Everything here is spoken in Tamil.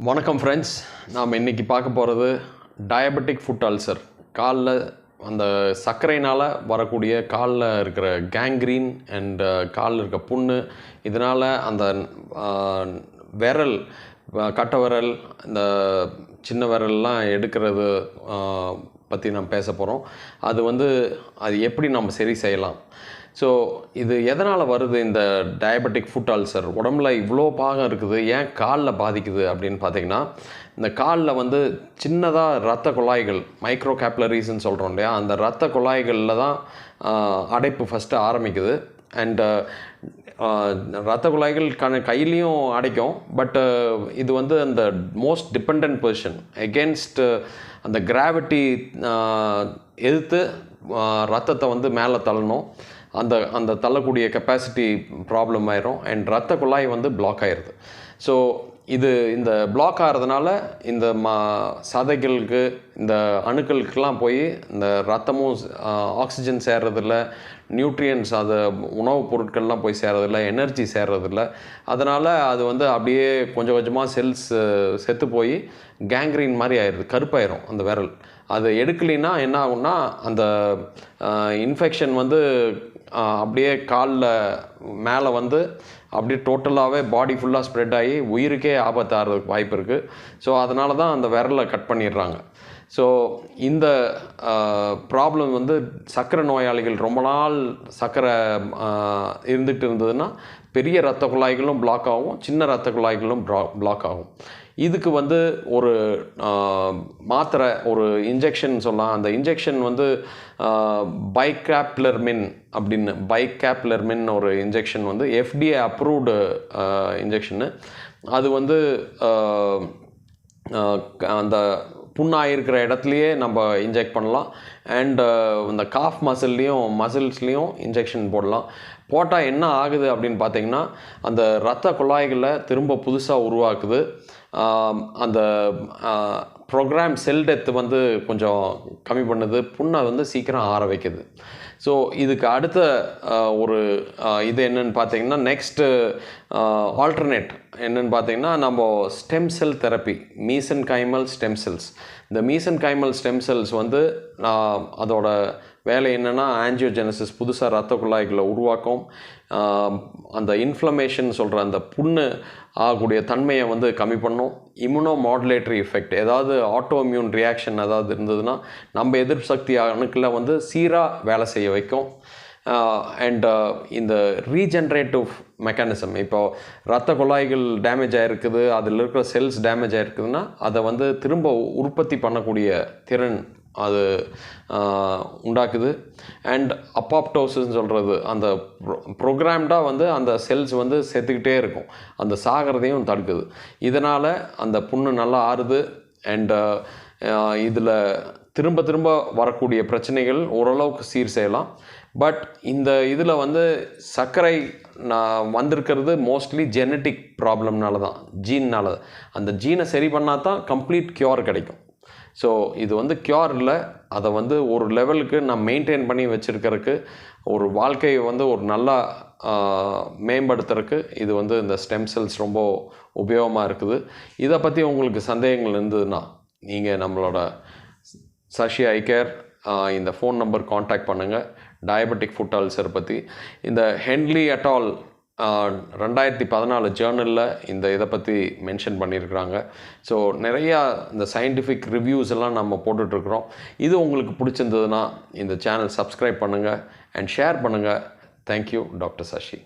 வணக்கம் ஃப்ரெண்ட்ஸ் நாம் இன்றைக்கி பார்க்க போகிறது டயபெட்டிக் ஃபுட் அல்சர் காலில் அந்த சர்க்கரைனால் வரக்கூடிய காலில் இருக்கிற கேங்க்ரீன் அண்ட் காலில் இருக்க புண்ணு இதனால் அந்த uh, விரல் கட்டை விரல் இந்த சின்ன விரல்லாம் எடுக்கிறது uh, பற்றி நம்ம பேச போகிறோம் அது வந்து அது எப்படி நம்ம சரி செய்யலாம்? ஸோ இது எதனால் வருது இந்த டயபெட்டிக் ஃபுட் அல்சர் உடம்புல இவ்வளோ பாகம் இருக்குது ஏன் காலில் பாதிக்குது அப்படின்னு பார்த்தீங்கன்னா இந்த காலில் வந்து சின்னதாக ரத்த குழாய்கள் மைக்ரோ கேப்லரிஸ்ன்னு சொல்கிறோம் இல்லையா அந்த ரத்த குழாய்களில் தான் அடைப்பு ஃபஸ்ட்டு ஆரம்பிக்குது. அண்டு ரத்த குழாய்கள் கண கையிலையும் அடைக்கும். பட்டு இது வந்து அந்த மோஸ்ட் டிபெண்ட் பொசிஷன் எகென்ஸ்ட் அந்த கிராவிட்டி எதிர்த்து ரத்தத்தை வந்து மேலே தள்ளணும். அந்த அந்த தள்ளக்கூடிய கெப்பாசிட்டி ப்ராப்ளம் ஆயிரும் அண்ட் ரத்த குழாய் வந்து பிளாக் ஆயிடுது ஸோ இது இந்த பிளாக் ஆகிறதுனால இந்த மா சதைகளுக்கு இந்த அணுக்களுக்கெல்லாம் போய் இந்த ரத்தமும் ஆக்சிஜன் சேர்றதில்ல நியூட்ரியன்ஸ் அது உணவுப் பொருட்கள்லாம் போய் சேர்றதில்ல எனர்ஜி சேர்றதில்ல. அதனால் அது வந்து அப்படியே கொஞ்சம் கொஞ்சமாக செல்ஸ் செத்து போய் கேங்க்ரீன் மாதிரி ஆயிடுது கருப்பாயிரும் அந்த விரல். அது எடுக்கலைன்னா என்ன ஆகும்னா அந்த இன்ஃபெக்ஷன் வந்து அப்படியே காலில் மேலே வந்து அப்படியே டோட்டலாகவே பாடி ஃபுல்லாக ஸ்ப்ரெட் ஆகி உயிருக்கே ஆபத்தாகிறதுக்கு வாய்ப்பு இருக்குது ஸோ அதனால தான் அந்த விரலை கட் பண்ணிடுறாங்க. ஸோ இந்த ப்ராப்ளம் வந்து சர்க்கரை நோயாளிகள் ரொம்ப நாள் சர்க்கரை இருந்துகிட்டு இருந்ததுன்னா பெரிய இரத்த குழாய்களும் பிளாக் ஆகும் சின்ன இரத்த குழாய்களும் பிளாக் ஆகும். இதுக்கு வந்து ஒரு மாத்திரை ஒரு இன்ஜெக்ஷன் சொல்லலாம். அந்த இன்ஜெக்ஷன் வந்து பைகேப்லர்மின் அப்படின்னு பைகேப்லர்மின் ஒரு இன்ஜெக்ஷன் வந்து எஃப்டிஏ அப்ரூவ்டு இன்ஜெக்ஷனு அது வந்து அந்த புண்ணாக இருக்கிற இடத்துலையே நம்ம இன்ஜெக்ட் பண்ணலாம். அண்டு uh, இந்த காஃப் மசில்லையும் மசில்ஸ்லேயும் இன்ஜெக்ஷன் போடலாம். போட்டால் என்ன ஆகுது அப்படின்னு பார்த்தீங்கன்னா அந்த இரத்த குழாய்களை திரும்ப புதுசாக உருவாக்குது. அந்த ப்ரோக்ராம் செல் டெத் வந்து கொஞ்சம் கம்மி பண்ணுது. புண்ணை வந்து சீக்கிரம் ஆற வைக்குது. ஸோ இதுக்கு அடுத்த ஒரு இது என்னென்னு பார்த்தீங்கன்னா நெக்ஸ்ட்டு ஆல்டர்னேட் என்னென்னு பார்த்தீங்கன்னா நம்ம stem cell therapy mesenchymal stem cells இந்த மீசன் கைமல் ஸ்டெம் செல்ஸ் வந்து நான் அதோட வேலை என்னென்னா ஆன்ஜியோஜெனசிஸ் புதுசாக ரத்த குழாய்களை உருவாக்கும் அந்த இன்ஃப்ளமேஷன் சொல்கிற அந்த புண்ணு ஆகக்கூடிய தன்மையை வந்து கம்மி பண்ணும். இம்யூனோ மாடுலேட்டரி எஃபெக்ட் ஏதாவது ஆட்டோஇம்யூன் ரியாக்ஷன் ஏதாவது இருந்ததுன்னா நம்ம எதிர்ப்பு சக்தி அணுக்களை வந்து சீராக வேலை செய்ய வைக்கும். அண்ட் இந்த ரீஜென்ரேட்டிவ் மெக்கானிசம் இப்போது ரத்த குழாய்கள் டேமேஜ் ஆகிருக்குது அதில் இருக்கிற செல்ஸ் டேமேஜ் ஆகிருக்குதுன்னா அதை வந்து திரும்ப உற்பத்தி பண்ணக்கூடிய திறன் அது uh, உண்டாக்குது. அண்ட் அப்பாப்டோசிஸ்ன்னு சொல்கிறது அந்த ப்ரோக்ராம்டாக வந்து அந்த செல்ஸ் வந்து செத்துக்கிட்டே இருக்கும். அந்த சாகிறதையும் தடுக்குது. இதனால் அந்த புண்ணு நல்லா ஆறுது அண்ட் uh, uh, இதில் திரும்ப திரும்ப வரக்கூடிய பிரச்சனைகள் ஓரளவுக்கு சீர் செய்யலாம். பட் இந்த இதில் வந்து சர்க்கரை நான் வந்திருக்கிறது மோஸ்ட்லி ஜெனட்டிக் ப்ராப்ளம்னால தான். ஜீன்னால அந்த ஜீனை சரி பண்ணால் தான் கம்ப்ளீட் க்யூர் கிடைக்கும். ஸோ இது வந்து க்யூர் இல்லை. அதை வந்து ஒரு லெவலுக்கு நான் மெயின்டைன் பண்ணி வச்சுருக்கிறதுக்கு ஒரு வாழ்க்கையை வந்து ஒரு நல்லா மேம்படுத்துறதுக்கு இது வந்து இந்த ஸ்டெம் செல்ஸ் ரொம்ப உபயோகமாக இருக்குது. இதை பற்றி உங்களுக்கு சந்தேகங்கள் இருந்ததுன்னா நீங்கள் நம்மளோட சஷி கேர் இந்த ஃபோன் நம்பர் காண்டாக்ட் பண்ணுங்கள் டயபெட்டிக் ஃபுட் அல்சர் பற்றி இந்த ஹென்லி அட்டால் ரெண்டாயிரத்தி பதினாலு ஜேர்னலில் இந்த இதை பற்றி மென்ஷன் பண்ணியிருக்கிறாங்க. ஸோ நிறையா இந்த சயின்டிஃபிக் ரிவ்யூஸ் எல்லாம் நம்ம போட்டுட்ருக்குறோம். இது உங்களுக்கு பிடிச்சிருந்ததுன்னா இந்த சேனல் சப்ஸ்கிரைப் பண்ணுங்கள் அண்ட் ஷேர் பண்ணுங்கள் தேங்க்யூ டாக்டர் சஷி